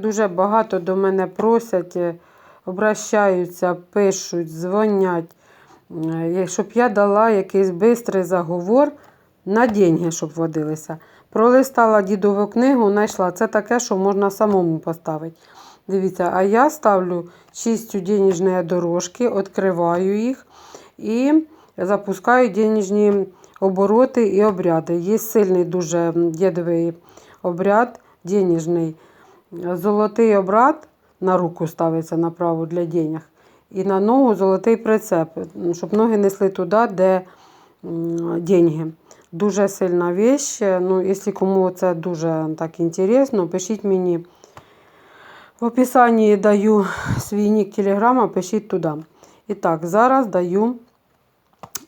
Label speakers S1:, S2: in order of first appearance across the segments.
S1: Дуже багато до мене просять, е, обращаються, пишуть, дзвонять, е, щоб я дала якийсь бистрий заговор на деньги, щоб водилися. Пролистала дідову книгу, знайшла. Це таке, що можна самому поставити. Дивіться, а я ставлю чистю денежні дорожки, відкриваю їх і запускаю денежні обороти і обряди. Є сильний дуже дідовий обряд денежний. Золотий обрат на руку ставиться на праву для денег. І на ногу золотий прицеп, щоб ноги несли туди, де деньги. Дуже сильна вещь. Ну, якщо кому це дуже так інтересно, пишіть мені. В описанні даю свій нік телеграма, пишіть туди. І так, зараз даю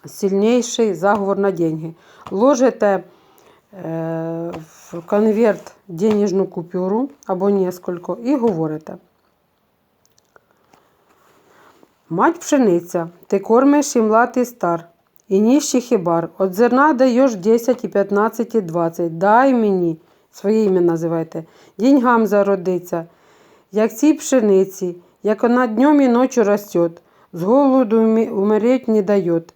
S1: сильніший заговор на деньги. Ложите в конверт денежну купюру або несколько і говорите. Мать пшениця, ти кормиш і млад стар, і ніщий хібар. От зерна даєш 10, і 15, і 20. Дай мені, своє ім'я називайте, деньгам зародиться, як цій пшениці, як вона днем і ночью растет, з голоду уме- умереть не дает.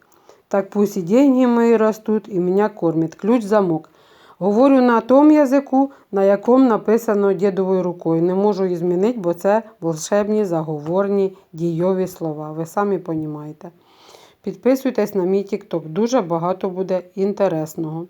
S1: Так пусть і деньги мої ростуть, і мене кормять. Ключ замок. Говорю на тому язику, на якому написано дідовою рукою. Не можу її змінити, бо це волшебні, заговорні, дійові слова. Ви самі розумієте. Підписуйтесь на мій TikTok. Дуже багато буде інтересного.